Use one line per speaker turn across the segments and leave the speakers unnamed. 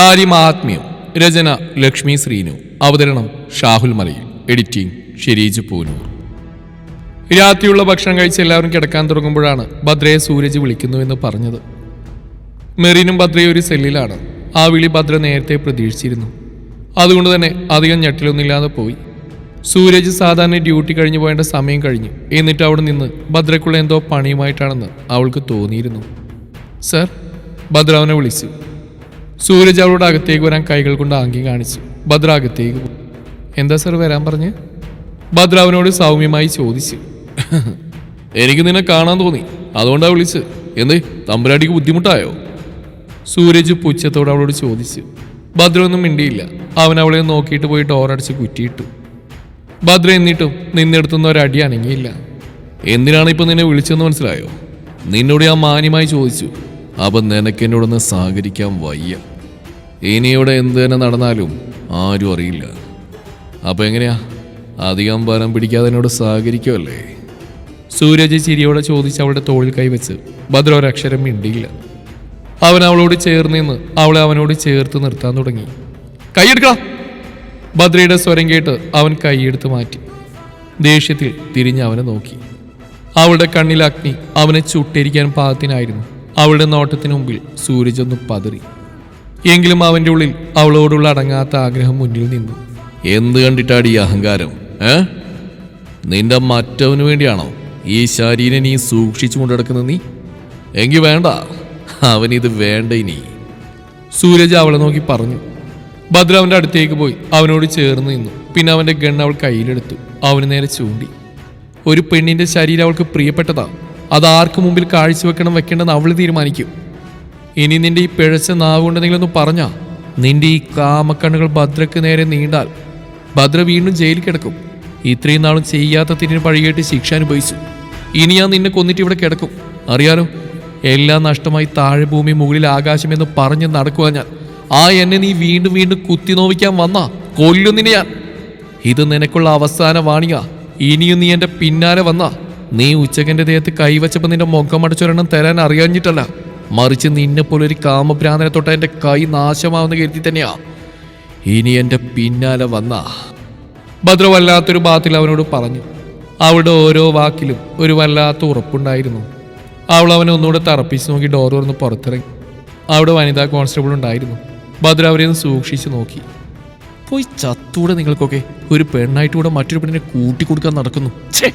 കാര്യമാത്മ്യം. രചന ലക്ഷ്മി ശ്രീനു. അവതരണം ഷാഹുൽ മലയിൽ. എഡിറ്റിംഗ് ഷെരീജ് പൂനൂർ. രാത്രിയുള്ള ഭക്ഷണം കഴിച്ച് എല്ലാവരും കിടക്കാൻ തുടങ്ങുമ്പോഴാണ് ഭദ്രയെ സൂരജ് വിളിക്കുന്നുവെന്ന് പറഞ്ഞത്. മെറിനും ഭദ്രയും ഒരു സെല്ലിലാണ്. ആ വിളി ഭദ്ര നേരത്തെ പ്രതീക്ഷിച്ചിരുന്നു. അതുകൊണ്ട് തന്നെ അധികം ഞെട്ടിലൊന്നുമില്ലാതെ പോയി. സൂരജ് സാധാരണ ഡ്യൂട്ടി കഴിഞ്ഞു പോയേണ്ട സമയം കഴിഞ്ഞു എന്നിട്ട് അവിടെ നിന്ന് ഭദ്രക്കുള്ള എന്തോ പണിയുമായിട്ടാണെന്ന് അവൾക്ക് തോന്നിയിരുന്നു. സർ ഭദ്ര അവനെ വിളിച്ചു. സൂരജ് അവളുടെ അകത്തേക്ക് വരാൻ കൈകൾ കൊണ്ട് ആംഗ്യം കാണിച്ചു. ഭദ്ര അകത്തേക്ക് എന്താ സാർ വരാൻ പറഞ്ഞ്? ഭദ്ര അവനോട് സൗമ്യമായി ചോദിച്ചു. എനിക്ക് നിന്നെ കാണാൻ തോന്നി. അതുകൊണ്ടാ വിളിച്ച് എന്തേ? തമ്പുരാട്ടിക്ക് ബുദ്ധിമുട്ടായോ? സൂരജ് പുച്ഛത്തോട് അവളോട് ചോദിച്ചു. ഭദ്ര ഒന്നും മിണ്ടിയില്ല. അവൻ അവളെ നോക്കിയിട്ട് പോയി ഡോറടച്ച് കുറ്റിയിട്ടു. ഭദ്ര എന്നിട്ടും നിന്നെടുത്തുനിന്ന് ഒരടി അനങ്ങിയില്ല. എന്തിനാണ് ഇപ്പൊ നിന്നെ വിളിച്ചതെന്ന് മനസ്സിലായോ? നിന്നോട് ഞാൻ മാന്യമായി ചോദിച്ചു. അപ്പൊ നിനക്ക് എന്നോടൊന്ന് സഹകരിക്കാൻ വയ്യ. ഇനി ഇവിടെ എന്ത് തന്നെ നടന്നാലും ആരും അറിയില്ല. അപ്പൊ എങ്ങനെയാ? അധികം ഭാരം പിടിക്കാതെ എന്നോട് സഹകരിക്കുമല്ലേ സൂരജ് ചിരിയോടെ ചോദിച്ച് അവളുടെ തോളിൽ കൈവച്ച് ഭദ്ര ഒരക്ഷരം മിണ്ടിയില്ല. അവൻ അവളോട് ചേർന്ന് നിന്ന് അവളെ അവനോട് ചേർത്ത് നിർത്താൻ തുടങ്ങി. കൈയെടുക്കാം ഭദ്രയുടെ സ്വരം കേട്ട് അവൻ കൈയെടുത്ത് മാറ്റി. ദേഷ്യത്തിൽ തിരിഞ്ഞ് അവനെ നോക്കി. അവളുടെ കണ്ണിൽ അഗ്നി അവനെ ചുട്ടിരിക്കാൻ പാകത്തിനായിരുന്നു. അവളുടെ നോട്ടത്തിന് മുമ്പിൽ സൂരജ് ഒന്ന് പതറി. എങ്കിലും അവന്റെ ഉള്ളിൽ അവളോടുള്ള അടങ്ങാത്ത ആഗ്രഹം മുന്നിൽ നിന്നു. എന്ത് കണ്ടിട്ടാടി ഈ അഹങ്കാരം? ഏ? നിന്റെ മറ്റവന് വേണ്ടിയാണോ ഈ ശരീരം നീ സൂക്ഷിച്ചു കൊണ്ടിടക്കുന്ന നീ? എങ്കിൽ വേണ്ട. അവനിത് വേണ്ട ഇനി. സൂരജ് അവളെ നോക്കി പറഞ്ഞു. ഭദ്ര അവന്റെ അടുത്തേക്ക് പോയി. അവനോട് ചേർന്ന് നിന്നു. പിന്നെ അവന്റെ ഗൺ അവൾ കയ്യിലെടുത്തു. അവന് നേരെ ചൂണ്ടി. ഒരു പെണ്ണിന്റെ ശരീരം അവൾക്ക് പ്രിയപ്പെട്ടതാണ് അത് ആർക്ക് മുമ്പിൽ കാഴ്ചവെക്കണം വെക്കേണ്ടെന്ന് അവൾ തീരുമാനിക്കും. ഇനി നിന്റെ ഈ പിഴച്ച നാവ് കൊണ്ട് നീ ഒന്ന് പറഞ്ഞാ. നിന്റെ ഈ കാമക്കണ്ണുകൾ ഭദ്രക്ക് നേരെ നീണ്ടാൽ ഭദ്ര വീണ്ടും ജയിലിൽ കിടക്കും. ഇത്രയും നാളും ചെയ്യാത്ത തിരിന് പഴികേട്ട് ശിക്ഷ അനുഭവിച്ചു. ഇനി ഞാൻ നിന്നെ കൊന്നിട്ട് ഇവിടെ കിടക്കും. അറിയാലോ എല്ലാം നഷ്ടമായി താഴെ ഭൂമി മുകളിൽ ആകാശം എന്ന് പറഞ്ഞ് നടക്കുക ഞാൻ. ആ എന്നെ നീ വീണ്ടും വീണ്ടും കുത്തി നോവിക്കാൻ വന്നാ. കൊല്ലുന്നിന് ഞാൻ. ഇത് നിനക്കുള്ള അവസാന വാണിക ഇനിയും നീ എന്റെ പിന്നാലെ വന്നാ. നീ ഉച്ചകന്റെ ദേഹത്ത് കൈവച്ചപ്പോ നിന്റെ മുഖം അടച്ചൊരെണ്ണം തരാൻ അറിയാഞ്ഞിട്ടല്ല. മറിച്ച് നിന്നെപ്പോലെ ഒരു കാമഭ്രാന്തനെ തൊട്ട എന്റെ കൈ നാശമാവെന്ന് കരുതി തന്നെയാ. ഇനി എന്റെ പിന്നാലെ വന്ന. ഭദ്ര വല്ലാത്തൊരു ബാത്തിൽ അവനോട് പറഞ്ഞു അവളുടെ ഓരോ വാക്കിലും ഒരു വല്ലാത്ത ഉറപ്പുണ്ടായിരുന്നു. അവൾ അവനെ ഒന്നുകൂടെ തറപ്പിച്ച് നോക്കി ഡോർ തുറന്ന് പുറത്തിറങ്ങി. അവിടെ വനിതാ കോൺസ്റ്റബിൾ ഉണ്ടായിരുന്നു. ഭദ്ര അവരെ ഒന്ന് സൂക്ഷിച്ചു നോക്കി. പോയി ചത്തൂടെ നിങ്ങൾക്കൊക്കെ. ഒരു പെണ്ണായിട്ട് കൂടെ മറ്റൊരു പെണ്ണിനെ കൂട്ടിക്കൊടുക്കാൻ നടക്കുന്നു. ഛേ!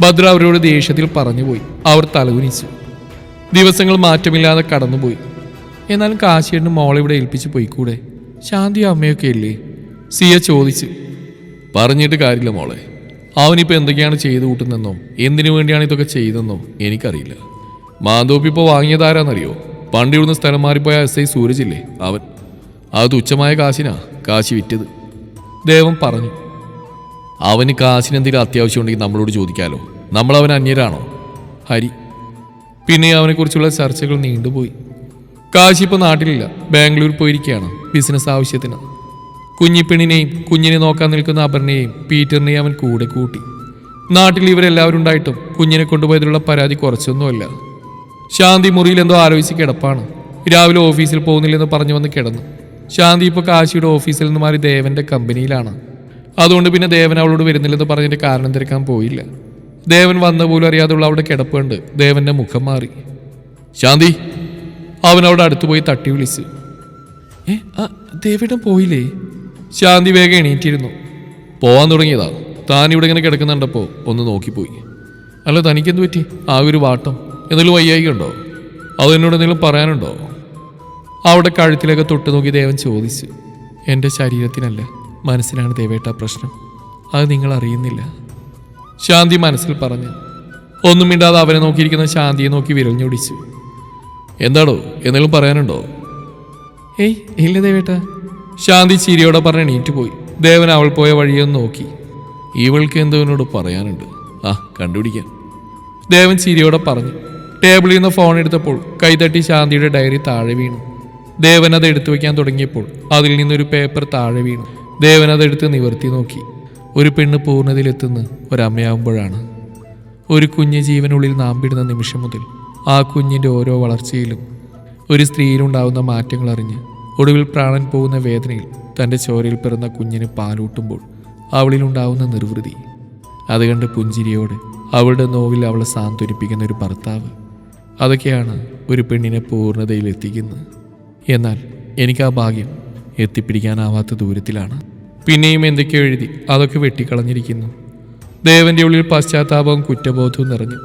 ഭദ്ര അവരോട് ദേഷ്യത്തിൽ പറഞ്ഞുപോയി. അവർ തലകുനിച്ചു. ദിവസങ്ങൾ മാറ്റമില്ലാതെ കടന്നുപോയി. എന്നാലും കാശിയേട്ടന് മോളെ ഇവിടെ ഏൽപ്പിച്ച് പോയിക്കൂടെ? ശാന്തി അമ്മയൊക്കെ ഇല്ലേ? സിയ ചോദിച്ചു. പറഞ്ഞിട്ട് കാര്യമില്ല മോളെ. അവനിപ്പോൾ എന്തൊക്കെയാണ് ചെയ്തു കൂട്ടുന്നെന്നോ എന്തിനു വേണ്ടിയാണ് ഇതൊക്കെ ചെയ്തെന്നോ എനിക്കറിയില്ല. മാന്തോപ്പ് ഇപ്പോൾ വാങ്ങിയതാരാന്നറിയോ പണ്ട് ഇവിടുന്ന് സ്ഥലം മാറിപ്പോയ എസ് ഐ സൂരജില്ലേ അവൻ. അത് തുച്ഛമായ കാശിനാ കാശി വിറ്റത്. ദേവൻ പറഞ്ഞു. അവന് കാശിനെന്തെങ്കിലും അത്യാവശ്യം ഉണ്ടെങ്കിൽ നമ്മളോട് ചോദിക്കാലോ. നമ്മളവൻ അന്യരാണോ? ഹരി. പിന്നെ അവനെക്കുറിച്ചുള്ള ചർച്ചകൾ നീണ്ടുപോയി. കാശി ഇപ്പോൾ നാട്ടിലില്ല. ബാംഗ്ലൂർ പോയിരിക്കുകയാണ് ബിസിനസ് ആവശ്യത്തിന്. കുഞ്ഞിപ്പെണ്ണിനെയും കുഞ്ഞിനെ നോക്കാൻ നിൽക്കുന്ന അപർണയെയും പീറ്ററിനെയും അവൻ കൂടെ കൂട്ടി. നാട്ടിൽ ഇവരെല്ലാവരും ഉണ്ടായിട്ടും കുഞ്ഞിനെ കൊണ്ടുപോയതിലുള്ള പരാതി കുറച്ചൊന്നുമല്ല. ശാന്തി മുറിയിൽ എന്തോ ആലോചിച്ച് കിടപ്പാണ്. രാവിലെ ഓഫീസിൽ പോകുന്നില്ലെന്ന് പറഞ്ഞു വന്ന് കിടന്നു. ശാന്തി ഇപ്പോൾ കാശിയുടെ ഓഫീസിൽ നിന്ന് മാറി ദേവന്റെ കമ്പനിയിലാണ്. അതുകൊണ്ട് പിന്നെ ദേവൻ അവളോട് വരുന്നില്ലെന്ന് പറഞ്ഞിട്ട് കാരണം തിരക്കാൻ പോയില്ല. ദേവൻ വന്ന പോലും അറിയാതുള്ള അവിടെ കിടപ്പുണ്ട് ദേവന്റെ മുഖം മാറി. ശാന്തി അവൻ അവിടെ അടുത്ത് പോയി തട്ടി വിളിച്ച്. ഏ ആ പോയില്ലേ? ശാന്തി വേഗം എണീറ്റിരുന്നു. പോവാൻ തുടങ്ങിയതാ. താൻ ഇവിടെ ഇങ്ങനെ കിടക്കുന്നുണ്ടപ്പോ ഒന്ന് നോക്കിപ്പോയി. അല്ല തനിക്കെന്ത് പറ്റി? ആ ഒരു വാട്ടം. എന്തെങ്കിലും വയ്യായിക്കുണ്ടോ അത് എന്നോട് എന്തെങ്കിലും പറയാനുണ്ടോ? അവിടെ കഴുത്തിലൊക്കെ തൊട്ട് നോക്കി ദേവൻ ചോദിച്ചു. എന്റെ ശരീരത്തിനല്ല മനസ്സിനാണ് ദേവേട്ട പ്രശ്നം. അത് നിങ്ങൾ അറിയുന്നില്ല. ശാന്തി മനസ്സിൽ പറഞ്ഞു. ഒന്നും മിണ്ടാതെ അവനെ നോക്കിയിരിക്കുന്ന ശാന്തിയെ നോക്കി വിരൽ ഞൊടിച്ചു എന്താടോ എന്തെങ്കിലും പറയാനുണ്ടോ? ഏയ് ഇല്ല ദേവേട്ട. ശാന്തി ചിരിയോടെ പറഞ്ഞ് എണീറ്റ് പോയി. ദേവൻ അവൾ പോയ വഴിയൊന്ന് നോക്കി. ഇവൾക്ക് എന്തോനോട് പറയാനുണ്ട്. ആ കണ്ടുപിടിക്കാം. ദേവൻ ചിരിയോടെ പറഞ്ഞു. ടേബിളിൽ നിന്ന് ഫോൺ എടുത്തപ്പോൾ കൈതട്ടി ശാന്തിയുടെ ഡയറി താഴെ വീണു. ദേവൻ അത് എടുത്തു വയ്ക്കാൻ തുടങ്ങിയപ്പോൾ അതിൽ നിന്നൊരു പേപ്പർ താഴെ വീണു. ദേവൻ അതെടുത്ത് നിവർത്തി നോക്കി. ഒരു പെണ്ണ് പൂർണതയിലെത്തുന്ന ഒരമ്മയാവുമ്പോഴാണ്. ഒരു കുഞ്ഞ് ജീവനുള്ളിൽ നാമ്പിടുന്ന നിമിഷം മുതൽ ആ കുഞ്ഞിന്റെ ഓരോ വളർച്ചയിലും ഒരു സ്ത്രീയിലുണ്ടാവുന്ന മാറ്റങ്ങൾ അറിഞ്ഞ് ഒടുവിൽ പ്രാണൻ പോകുന്ന വേദനയിൽ തന്റെ ചോരയിൽ പിറന്ന കുഞ്ഞിന് പാലൂട്ടുമ്പോൾ അവളിലുണ്ടാവുന്ന നിർവൃതി. അത് കണ്ട് പുഞ്ചിരിയോടെ അവളുടെ നോവിൽ അവളെ സാന്ത്വനിപ്പിക്കുന്ന ഒരു ഭർത്താവ് അതൊക്കെയാണ് ഒരു പെണ്ണിനെ പൂർണതയിൽ എത്തിക്കുന്നത് എന്നാൽ എനിക്ക് ആ ഭാഗ്യം എത്തിപ്പിടിക്കാനാവാത്ത ദൂരത്തിലാണ്. പിന്നെയും എന്തൊക്കെയോ എഴുതി അതൊക്കെ വെട്ടിക്കളഞ്ഞിരിക്കുന്നു. ദേവന്റെ ഉള്ളിൽ പശ്ചാത്താപവും കുറ്റബോധവും നിറഞ്ഞു.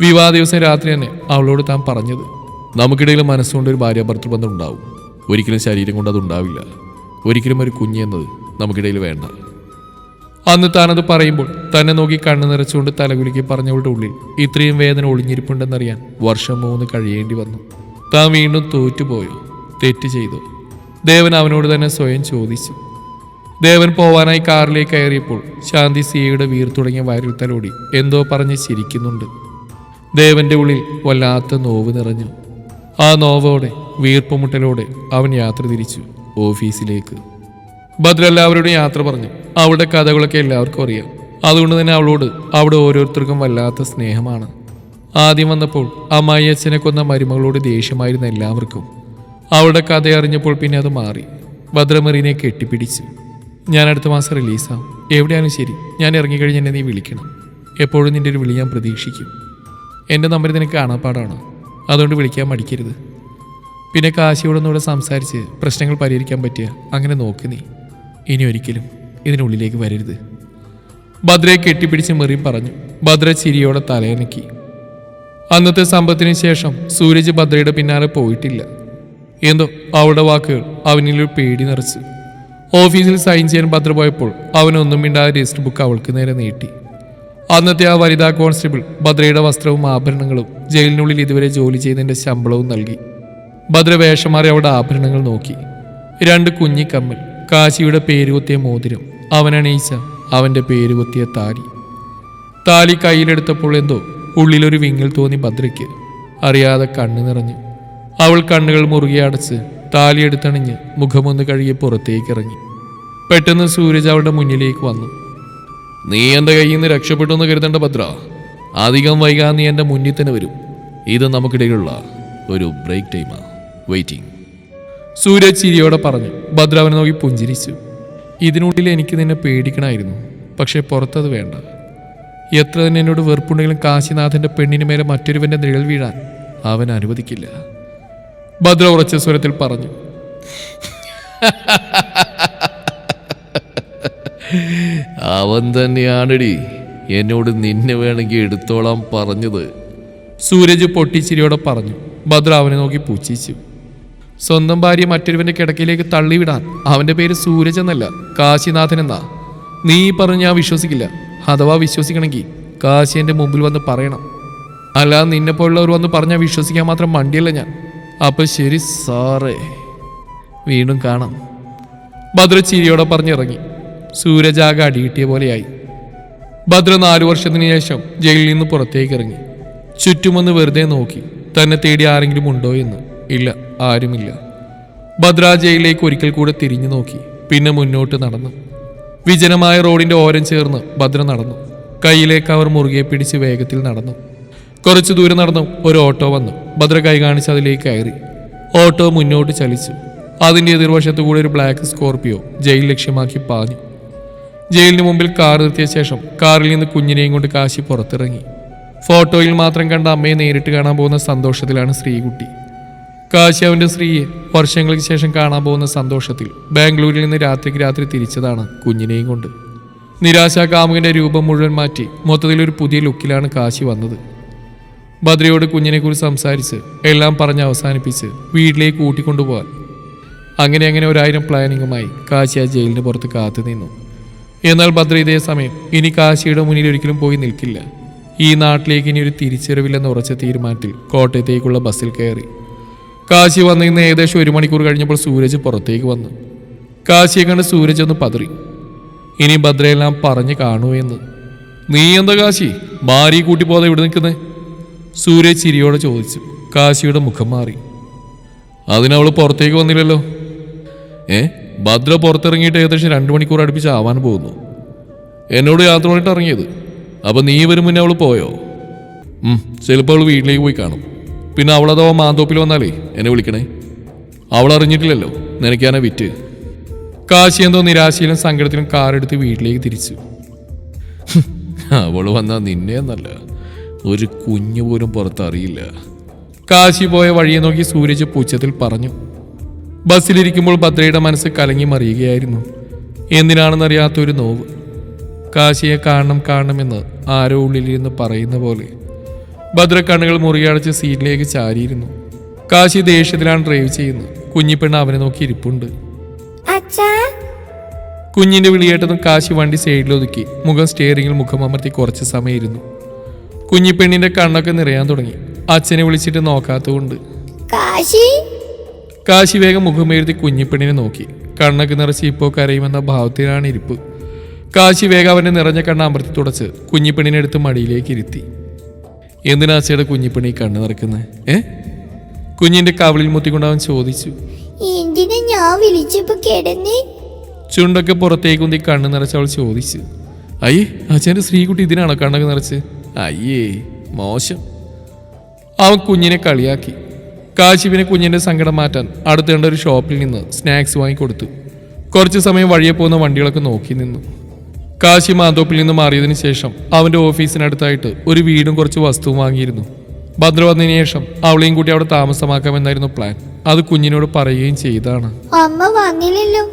വിവാഹ ദിവസം രാത്രി തന്നെ അവളോട് താൻ പറഞ്ഞത് നമുക്കിടയിൽ മനസ്സുകൊണ്ട് ഒരു ഭാര്യ ഭർത്തൃബന്ധം ഉണ്ടാവും. ഒരിക്കലും ശരീരം കൊണ്ട് അതുണ്ടാവില്ല. ഒരിക്കലും ഒരു കുഞ്ഞെന്നത് നമുക്കിടയിൽ വേണ്ട. അന്ന് താനത് പറയുമ്പോൾ തന്നെ നോക്കി കണ്ണു നിറച്ചുകൊണ്ട് തലകുലുക്കി പറഞ്ഞവളുടെ ഉള്ളിൽ ഇത്രയും വേദന ഒളിഞ്ഞിരിപ്പുണ്ടെന്നറിയാൻ വർഷം മൂന്ന് കഴിയേണ്ടി വന്നു. താൻ വീണ്ടും തോറ്റുപോയോ? തെറ്റ് ചെയ്തു? ദേവൻ അവനോട് തന്നെ സ്വയം ചോദിച്ചു. ദേവൻ പോവാനായി കാറിലേക്ക് കയറിയപ്പോൾ ശാന്തി സിയയുടെ വീർ തുടങ്ങിയ വയറിൽ തലോടി എന്തോ പറഞ്ഞ് ചിരിക്കുന്നുണ്ട്. ദേവന്റെ ഉള്ളിൽ വല്ലാത്ത നോവ് നിറഞ്ഞു. ആ നോവോടെ വീർപ്പുമുട്ടലോടെ അവൻ യാത്ര തിരിച്ചു ഓഫീസിലേക്ക്. ഭദ്ര യാത്ര പറഞ്ഞു. അവളുടെ കഥകളൊക്കെ എല്ലാവർക്കും അറിയാം. അതുകൊണ്ട് തന്നെ അവളോട് അവിടെ ഓരോരുത്തർക്കും വല്ലാത്ത സ്നേഹമാണ്. ആദ്യം വന്നപ്പോൾ അമ്മായി അച്ഛനെ കൊന്ന മരുമകളോട് ദേഷ്യമായിരുന്ന എല്ലാവർക്കും. അവളുടെ കഥ അറിഞ്ഞപ്പോൾ പിന്നെ അത് മാറി. ഭദ്രമറിനെ കെട്ടിപ്പിടിച്ചു. ഞാൻ അടുത്ത മാസം റിലീസാവും. എവിടെയാണ് ശരി. ഞാൻ ഇറങ്ങിക്കഴിഞ്ഞ് എന്നെ നീ വിളിക്കണം. എപ്പോഴും നിന്റെ ഒരു വിളി ഞാൻ പ്രതീക്ഷിക്കും. എന്റെ നമ്പർ നിനക്ക് കാണാപ്പാടാണ്. അതുകൊണ്ട് വിളിക്കാൻ മടിക്കരുത്. പിന്നെ കാശിയോടൊന്നുകൂടെ സംസാരിച്ച് പ്രശ്നങ്ങൾ പരിഹരിക്കാൻ പറ്റിയ അങ്ങനെ നോക്ക് നീ. ഇനി ഒരിക്കലും ഇതിനുള്ളിലേക്ക് വരരുത്. ഭദ്രയെ കെട്ടിപ്പിടിച്ച് മെറി പറഞ്ഞു. ഭദ്ര ചിരിയോടെ തലയനക്കി അന്നത്തെ സമ്പത്തിന് ശേഷം സൂരജ് ഭദ്രയുടെ പിന്നാലെ പോയിട്ടില്ല. എന്തോ അവളുടെ വാക്കുകൾ അവനിലൊരു പേടി നിറച്ചു. ഓഫീസിൽ സൈൻ ചെയ്യാൻ ഭദ്ര പോയപ്പോൾ അവനൊന്നും മിണ്ടാതെ രജിസ്റ്റർ ബുക്ക് അവൾക്ക് നേരെ നീട്ടി. അന്നത്തെ ആ വനിതാ കോൺസ്റ്റബിൾ ഭദ്രയുടെ വസ്ത്രവും ആഭരണങ്ങളും ജയിലിനുള്ളിൽ ഇതുവരെ ജോലി ചെയ്തതിന്റെ ശമ്പളവും നൽകി. ഭദ്ര വേഷം മാറി അവളുടെ ആഭരണങ്ങൾ നോക്കി. രണ്ട് കുഞ്ഞിക്കമ്മൽ കാശിയുടെ പേരുകൊത്തിയ മോതിരം അവനണയിച്ച അവന്റെ പേരുകൊത്തിയ താലി. താലി കയ്യിലെടുത്തപ്പോൾ എന്തോ ഉള്ളിലൊരു വിങ്ങിൽ തോന്നി ഭദ്രയ്ക്ക്. അറിയാതെ കണ്ണു നിറഞ്ഞു. അവൾ കണ്ണുകൾ മുറുകെ അടച്ച് താലി എടുത്തണിഞ്ഞ് മുഖമൊന്ന് കഴുകി പുറത്തേക്ക് ഇറങ്ങി പെട്ടെന്ന് സൂരജ് അവളുടെ മുന്നിലേക്ക് വന്നു. നീ എന്റെ കയ്യിൽ നിന്ന് രക്ഷപ്പെട്ടു എന്ന് കരുതേണ്ട ഭദ്ര. അധികം വൈകാതെ നീ എന്റെ മുന്നിൽ തന്നെ വരും. ഇത് നമുക്കിടയിലുള്ള ഒരു ബ്രേക്ക് ടൈമാണ് വെയിറ്റിംഗ്. സൂരജ് ചിരിയോടെ പറഞ്ഞു. ഭദ്ര അവനെ നോക്കി പുഞ്ചിരിച്ചു. ഇതിനുള്ളിൽ എനിക്ക് നിന്നെ പേടിക്കണമായിരുന്നു പക്ഷേ പുറത്തത് വേണ്ട. എത്ര തന്നെ എന്നോട് വെറുപ്പുണ്ടെങ്കിലും കാശിനാഥന്റെ പെണ്ണിന് മേലെ മറ്റൊരുവന്റെ നിഴൽ വീഴാൻ അവൻ അനുവദിക്കില്ല. ഭദ്ര ഉറച്ച സ്വരത്തിൽ പറഞ്ഞു.
അവൻ തന്നെയാണടി. എന്നോട് നിന്നെ വേണമെങ്കിൽ എടുത്തോളാം പറഞ്ഞത്.
സൂരജ് പൊട്ടിച്ചിരിയോടെ പറഞ്ഞു. ഭദ്ര അവനെ നോക്കി പൂച്ചിച്ചു. സ്വന്തം ഭാര്യ മറ്റൊരുവന്റെ കിടക്കയിലേക്ക് തള്ളിവിടാൻ അവന്റെ പേര് സൂരജ് എന്നല്ല കാശിനാഥൻ എന്നാ. നീ പറഞ്ഞ് ഞാൻ വിശ്വസിക്കില്ല. അഥവാ വിശ്വസിക്കണമെങ്കിൽ കാശി എന്റെ മുമ്പിൽ വന്ന് പറയണം. അല്ല നിന്നെ പോലുള്ളവർ വന്ന് പറഞ്ഞാൽ വിശ്വസിക്കാൻ മാത്രം മണ്ടിയല്ല ഞാൻ. അപ്പൊ ശരി സാറേ. വീണ്ടും കാണാം. ഭദ്ര ചിരിയോടെ പറഞ്ഞിറങ്ങി. സൂരജാഗ ആകെ അടികിട്ടിയ പോലെയായി. ഭദ്ര നാലു വർഷത്തിന് ശേഷം ജയിലിൽ നിന്ന് പുറത്തേക്ക് ഇറങ്ങി ചുറ്റുമൊന്ന് വെറുതെ നോക്കി. തന്നെ തേടി ആരെങ്കിലും ഉണ്ടോ എന്ന്. ഇല്ല ആരുമില്ല. ഭദ്ര ജയിലിലേക്ക് ഒരിക്കൽ കൂടെ തിരിഞ്ഞു നോക്കി. പിന്നെ മുന്നോട്ട് നടന്നു. വിജനമായ റോഡിന്റെ ഓരം ചേർന്ന് ഭദ്ര നടന്നു. കയ്യിലേക്ക് അവർ മുറുകെ പിടിച്ച് വേഗത്തിൽ നടന്നു. കുറച്ചു ദൂരം നടന്നു ഒരു ഓട്ടോ വന്നു. ഭദ്ര കൈ കാണിച്ച് അതിലേക്ക് കയറി. ഓട്ടോ മുന്നോട്ട് ചലിച്ചു. അതിന്റെ എതിർവശത്തു കൂടെ ഒരു ബ്ലാക്ക് സ്കോർപ്പിയോ ജയിൽ ലക്ഷ്യമാക്കി പാഞ്ഞു. ജയിലിന് മുമ്പിൽ കാർ നിർത്തിയ ശേഷം കാറിൽ നിന്ന് കുഞ്ഞിനെയും കൊണ്ട് കാശി പുറത്തിറങ്ങി. ഫോട്ടോയിൽ മാത്രം കണ്ട അമ്മയെ നേരിട്ട് കാണാൻ പോകുന്ന സന്തോഷത്തിലാണ് ശ്രീകുട്ടി. കാശി അവന്റെ സ്ത്രീയെ വർഷങ്ങൾക്ക് ശേഷം കാണാൻ പോകുന്ന സന്തോഷത്തിൽ ബാംഗ്ലൂരിൽ നിന്ന് രാത്രിക്ക് രാത്രി തിരിച്ചതാണ് കുഞ്ഞിനെയും കൊണ്ട്. നിരാശാ കാമുകന്റെ രൂപം മുഴുവൻ മാറ്റി മൊത്തത്തിലൊരു പുതിയ ലുക്കിലാണ് കാശി വന്നത്. ഭദ്രയോട് കുഞ്ഞിനെക്കുറിച്ച് സംസാരിച്ച് എല്ലാം പറഞ്ഞ് അവസാനിപ്പിച്ച് വീട്ടിലേക്ക് കൂട്ടിക്കൊണ്ടുപോകാൻ അങ്ങനെ അങ്ങനെ ഒരായിരം പ്ലാനിങ്ങുമായി കാശി ആ ജയിലിന് പുറത്ത് കാത്തു നിന്നു. എന്നാൽ ഭദ്ര ഇതേ സമയം ഇനി കാശിയുടെ മുന്നിൽ ഒരിക്കലും പോയി നിൽക്കില്ല. ഈ നാട്ടിലേക്ക് ഇനി ഒരു തിരിച്ചറിവില്ലെന്ന ഉറച്ച തീരുമാനത്തിൽ കോട്ടയത്തേക്കുള്ള ബസ്സിൽ കയറി. കാശി വന്ന് ഇന്ന് ഏകദേശം ഒരു മണിക്കൂർ കഴിഞ്ഞപ്പോൾ സൂരജ് പുറത്തേക്ക് വന്നു. കാശിയെ കണ്ട് സൂരജ് ഒന്ന് പതറി. ഇനി ഭദ്രയെല്ലാം പറഞ്ഞു കാണൂ എന്ന്. നീ എന്താ കാശി? ഭാര്യ കൂട്ടി ഇവിടെ നിൽക്കുന്നേ? സൂരജ് ചിരിയോടെ ചോദിച്ചു. കാശിയുടെ മുഖം മാറി. അതിനവൾ പുറത്തേക്ക് വന്നില്ലല്ലോ? ഏ? ഭദ്ര പുറത്തിറങ്ങിയിട്ട് ഏകദേശം രണ്ടു മണിക്കൂർ അടുപ്പിച്ച് ആവാൻ പോകുന്നു. എന്നോട് യാത്ര പറഞ്ഞിട്ട് ഇറങ്ങിയത്. അപ്പം നീ വരും മുന്നേ അവൾ പോയോ? ചിലപ്പോൾ അവൾ വീട്ടിലേക്ക് പോയി കാണും. പിന്നെ അവളതോ മാന്തോപ്പിൽ വന്നാലേ എന്നെ വിളിക്കണേ? അവൾ അറിഞ്ഞിട്ടില്ലല്ലോ. നിനക്കാനെ വിറ്റ്. കാശി എന്തോ നിരാശയിലും സങ്കടത്തിലും കാറെടുത്ത് വീട്ടിലേക്ക് തിരിച്ചു.
അവൾ വന്നാൽ നിന്നെ എന്നല്ല. ഒരു കുഞ്ഞു പോലും പുറത്തറിയില്ല.
കാശി പോയ വഴിയെ നോക്കി സൂരജ് പൂച്ചത്തിൽ പറഞ്ഞു. ബസ്സിലിരിക്കുമ്പോൾ ഭദ്രയുടെ മനസ്സ് കലങ്ങി മറിയുകയായിരുന്നു. എന്തിനാണെന്നറിയാത്ത ഒരു നോവ്. കാശിയെ കാണണം കാണണമെന്ന് ആരോ ഉള്ളിലിരുന്ന് പറയുന്ന പോലെ. ഭദ്ര കണ്ണുകൾ മുറിയടച്ച് സീറ്റിലേക്ക് ചാരിയിരുന്നു. കാശി ദേഷ്യത്തിലാണ് ഡ്രൈവ് ചെയ്യുന്നത്. കുഞ്ഞിപ്പെണ്ണ് അവനെ നോക്കി ഇരിപ്പുണ്ട്. കുഞ്ഞിന്റെ വിളിയേട്ടതും കാശി വണ്ടി സൈഡിലൊതുക്കി മുഖം സ്റ്റിയറിംഗിൽ മുഖമമർത്തി കുറച്ച് സമയം ഇരുന്നു കുഞ്ഞിപ്പെണ്ണിന്റെ കണ്ണൊക്കെ നിറയാൻ തുടങ്ങി. അച്ഛനെ വിളിച്ചിട്ട് നോക്കാത്തതുകൊണ്ട്.
കാശി?
കാശി വേഗം മുഖമെഴുതി കുഞ്ഞിപ്പെണ്ണിനെ നോക്കി. കണ്ണൊക്കെ നിറച്ച് ഇപ്പോൾ കരയുമെന്ന ഭാവത്തിലാണ് ഇരിപ്പ്. കാശി വേഗം അവന്റെ നിറഞ്ഞ കണ്ണ് അമർത്തി തുടച്ച് കുഞ്ഞിപ്പെണ്ണിനെ എടുത്ത് മടിയിലേക്ക് ഇരുത്തി. എന്തിനാ അച്ഛയുടെ കുഞ്ഞിപ്പെണ്ണി കണ്ണ് നിറക്കുന്നത് ഏ? കുഞ്ഞിന്റെ കവളിൽ മുത്തിക്കൊണ്ട് അവൻ ചോദിച്ചു.
എന്തിനാ ഞാൻ വിളിച്ചപ്പോ കിടന്നേ?
ചുണ്ടൊക്കെ പുറത്തേക്ക് ഉന്തി കണ്ണ് നിറച്ച് അവൾ ചോദിച്ചു. അയ്യേ അച്ഛന്റെ സ്ത്രീകുട്ടി ഇതിനാണോ കണ്ണൊക്കെ നിറച്ച്? അയ്യേ മോശം. അവൻ കുഞ്ഞിനെ കളിയാക്കി. കാശിവിനെ കുഞ്ഞിന്റെ സങ്കടം മാറ്റാൻ അടുത്ത് കണ്ട ഒരു ഷോപ്പിൽ നിന്ന് സ്നാക്സ് വാങ്ങിക്കൊടുത്തു. കുറച്ച് സമയം വഴിയെ പോകുന്ന വണ്ടികളൊക്കെ നോക്കി നിന്നു. കാശി മാന്തോപ്പിൽ നിന്ന് മാറിയതിനു ശേഷം അവന്റെ ഓഫീസിനടുത്തായിട്ട് ഒരു വീടും കുറച്ച് വസ്തുവും വാങ്ങിയിരുന്നു. ഭദ്ര വന്നതിന് ശേഷം അവളെയും കൂട്ടി അവിടെ താമസമാക്കാമെന്നായിരുന്നു പ്ലാൻ. അത് കുഞ്ഞിനോട് പറയുകയും ചെയ്താണ്.
അമ്മ വന്നില്ലല്ലോ.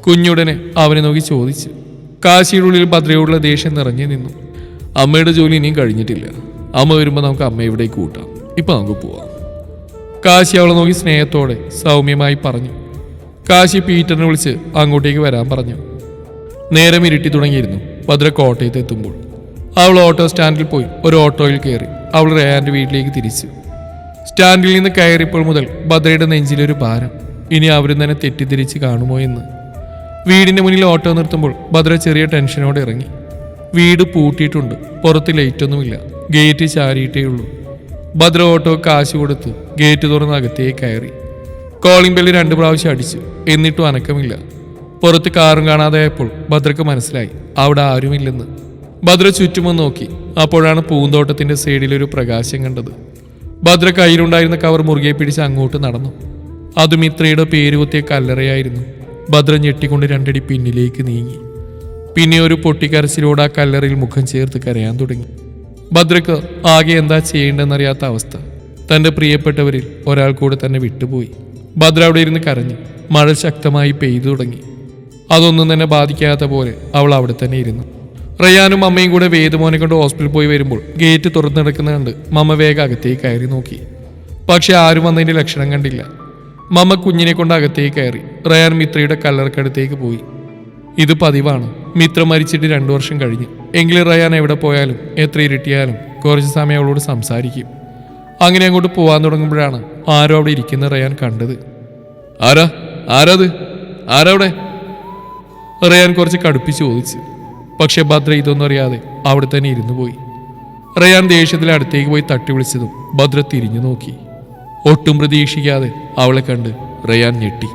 കുഞ്ഞുടനെ അവനെ നോക്കി ചോദിച്ചു. കാശിയുടെ ഉള്ളിൽ ഭദ്രയോടുള്ള ദേഷ്യം നിറഞ്ഞു നിന്നു. അമ്മയുടെ ജോലി ഇനിയും കഴിഞ്ഞിട്ടില്ല. അമ്മ വരുമ്പോൾ നമുക്ക് അമ്മ ഇവിടേക്ക് കൂട്ടാം. ഇപ്പൊ നമുക്ക് പോവാം. കാശി അവളെ നോക്കി സ്നേഹത്തോടെ സൗമ്യമായി പറഞ്ഞു. കാശി പീറ്ററിനെ വിളിച്ച് അങ്ങോട്ടേക്ക് വരാൻ പറഞ്ഞു. നേരം ഇരുട്ടി തുടങ്ങിയിരുന്നു. ഭദ്ര കോട്ടയത്ത് എത്തുമ്പോൾ. അവൾ ഓട്ടോ സ്റ്റാൻഡിൽ പോയി ഒരു ഓട്ടോയിൽ കയറി. അവൾ റേഹാന്റെ വീട്ടിലേക്ക് തിരിച്ചു. സ്റ്റാൻഡിൽ നിന്ന് കയറിയപ്പോൾ മുതൽ ഭദ്രയുടെ നെഞ്ചിലൊരു ഭാരം. ഇനി അവരും തന്നെ തെറ്റിദ്ധരിച്ച് കാണുമോ എന്ന്. വീടിന്റെ മുന്നിൽ ഓട്ടോ നിർത്തുമ്പോൾ ഭദ്ര ചെറിയ ടെൻഷനോടെ ഇറങ്ങി. വീട് പൂട്ടിയിട്ടുണ്ട്. പുറത്ത് ലൈറ്റൊന്നുമില്ല ഗേറ്റ് ചാരിയിട്ടേ ഉള്ളൂ. ഭദ്ര ഓട്ടോ കാശ് കൊടുത്ത് ഗേറ്റ് തുറന്ന് അകത്തേ കയറി. കോളിംഗ് ബെല്ല് രണ്ട് പ്രാവശ്യം അടിച്ചു. എന്നിട്ടും അനക്കമില്ല. പുറത്ത് കാറും കാണാതായപ്പോൾ ഭദ്രക്ക് മനസ്സിലായി. അവിടെ ആരുമില്ലെന്ന്. ഭദ്ര ചുറ്റുമൊന്ന് നോക്കി. അപ്പോഴാണ് പൂന്തോട്ടത്തിന്റെ സൈഡിൽ ഒരു പ്രകാശം കണ്ടത്. ഭദ്ര കയ്യിലുണ്ടായിരുന്ന കവർ മുറുകെ പിടിച്ച് അങ്ങോട്ട് നടന്നു. അത് മിത്രയുടെ പേര് കുത്തിയ കല്ലറയായിരുന്നു. ഭദ്ര ഞെട്ടിക്കൊണ്ട് രണ്ടടി പിന്നിലേക്ക് നീങ്ങി. പിന്നെ ഒരു പൊട്ടിക്കരച്ചിലൂടെ ആ കല്ലറയിൽ മുഖം ചേർത്ത് കരയാൻ തുടങ്ങി. ഭദ്രക്ക് ആകെ എന്താ ചെയ്യേണ്ടെന്നറിയാത്ത അവസ്ഥ. തന്റെ പ്രിയപ്പെട്ടവരിൽ ഒരാൾ കൂടെ തന്നെ വിട്ടുപോയി. ഭദ്ര അവിടെ ഇരുന്ന് കരഞ്ഞു മഴ ശക്തമായി പെയ്തു തുടങ്ങി. അതൊന്നും തന്നെ ബാധിക്കാത്ത പോലെ അവൾ അവിടെ തന്നെ ഇരുന്നു. റയാനും അമ്മയും കൂടെ വേദമോനെ കൊണ്ട് ഹോസ്പിറ്റലിൽ പോയി വരുമ്പോൾ ഗേറ്റ് തുറന്നു കിടക്കുന്ന കണ്ട് മമ്മ വേഗം അകത്തേക്ക് കയറി നോക്കി. പക്ഷെ ആരും വന്നതിന്റെ ലക്ഷണം കണ്ടില്ല. മമ്മ കുഞ്ഞിനെ കൊണ്ട് അകത്തേക്ക് കയറി റയാൻ മിത്രയുടെ കല്ലറക്കടുത്തേക്ക് പോയി. ഇത് പതിവാണ്. മിത്ര മരിച്ചിട്ട് രണ്ടു വർഷം കഴിഞ്ഞു. എങ്കിലും റയാൻ എവിടെ പോയാലും എത്ര ഇരുട്ടിയാലും കുറച്ച് സമയം അവളോട് സംസാരിക്കും. അങ്ങനെ അങ്ങോട്ട് പോവാൻ തുടങ്ങുമ്പോഴാണ് ആരോ അവിടെ ഇരിക്കുന്ന റയാൻ കണ്ടത്. ആരാ? ആരാത്? ആരവിടെ? റയാൻ കുറച്ച് കടുപ്പിച്ച് ചോദിച്ചു. പക്ഷെ ഭദ്ര ഇതൊന്നും അറിയാതെ അവിടെ തന്നെ ഇരുന്നു പോയി. റയാൻ ദേഷ്യത്തിൽ അടുത്തേക്ക് പോയി തട്ടി വിളിച്ചതും ഭദ്ര തിരിഞ്ഞു നോക്കി. ഒട്ടും പ്രതീക്ഷിക്കാതെ അവളെ കണ്ട് റയാൻ ഞെട്ടി.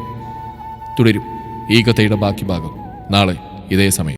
തുടരും. ഈ കഥയുടെ ബാക്കി ഭാഗം. നാളെ ഇതേ സമയം